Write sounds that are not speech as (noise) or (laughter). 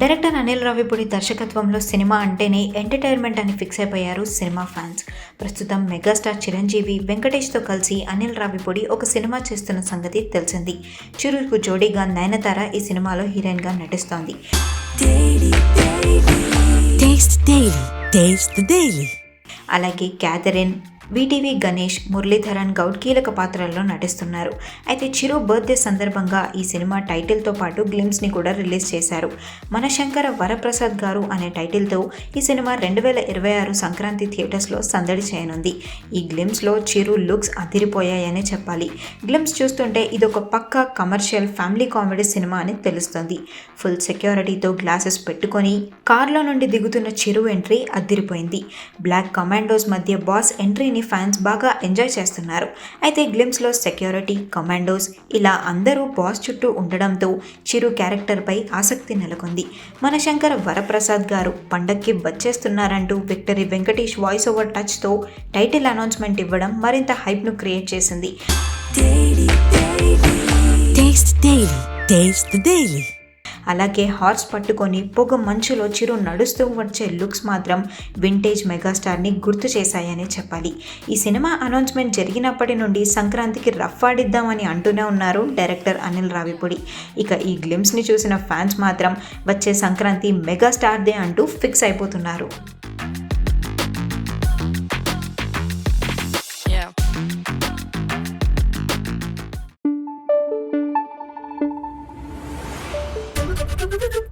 Director Anil Ravipudi దర్శకత్వంలో cinema అంటేనే entertainment అని ఫిక్స్ అయిపోయారు సినిమా ఫ్యాన్స్. ప్రస్తుతం మెగాస్టార్ చిరంజీవి వెంకటేష్తో కలిసి అనిల్ రావిపూడి ఒక సినిమా చేస్తున్న సంగతి తెలిసింది. చిరుకు జోడీగా నయనతార ఈ సినిమాలో హీరోయిన్గా నటిస్తోంది. అలాగే క్యాథరిన్ వీటీవీ గణేష్ మురళీధరన్ గౌడ్ కీలక పాత్రల్లో నటిస్తున్నారు. అయితే చిరు బర్త్డే సందర్భంగా ఈ సినిమా టైటిల్తో పాటు గ్లిమ్స్ని కూడా రిలీజ్ చేశారు. మనశంకర వరప్రసాద్ గారు అనే టైటిల్తో ఈ సినిమా రెండు వేల ఇరవై ఆరు సంక్రాంతి థియేటర్స్లో సందడి చేయనుంది. ఈ గ్లిమ్స్లో చిరు లుక్స్ అదిరిపోయాయనే చెప్పాలి. గ్లిమ్స్ చూస్తుంటే ఇదొక పక్క కమర్షియల్ ఫ్యామిలీ కామెడీ సినిమా అని తెలుస్తుంది. ఫుల్ సెక్యూరిటీతో గ్లాసెస్ పెట్టుకొని కార్లో నుండి దిగుతున్న చిరు ఎంట్రీ అద్దిరిపోయింది బ్లాక్ కమాండోస్ మధ్య బాస్ ఎంట్రీని ఫ్యాన్స్ బాగా ఎంజాయ్ చేస్తున్నారు అయితే గ్లిమ్స్లో సెక్యూరిటీ కమాండోస్ ఇలా అందరూ బాస్ చుట్టూ ఉండడంతో చిరు క్యారెక్టర్పై ఆసక్తి నెలకొంది మనశంకర వరప్రసాద్ గారు పండక్కి వచ్చేస్తున్నారంటూ విక్టరీ వెంకటేష్ వాయిస్ ఓవర్ టచ్తో టైటిల్ అనౌన్స్మెంట్ ఇవ్వడం మరింత హైప్ను క్రియేట్ చేసింది Taste Daily. Taste the Daily. అలాగే హార్స్ పట్టుకొని పొగ మంచులో చిరు నడుస్తూ వచ్చే లుక్స్ మాత్రం వింటేజ్ మెగాస్టార్ని గుర్తు చేశాయనే చెప్పాలి. ఈ సినిమా అనౌన్స్మెంట్ జరిగినప్పటి నుండి సంక్రాంతికి రఫ్ ఆడిద్దామని అంటూనే ఉన్నారు డైరెక్టర్ అనిల్ రావిపూడి. ఇక ఈ గ్లిమ్స్ని చూసిన ఫ్యాన్స్ మాత్రం వచ్చే సంక్రాంతి మెగాస్టార్దే అంటూ ఫిక్స్ అయిపోతున్నారు. Thank (laughs) you.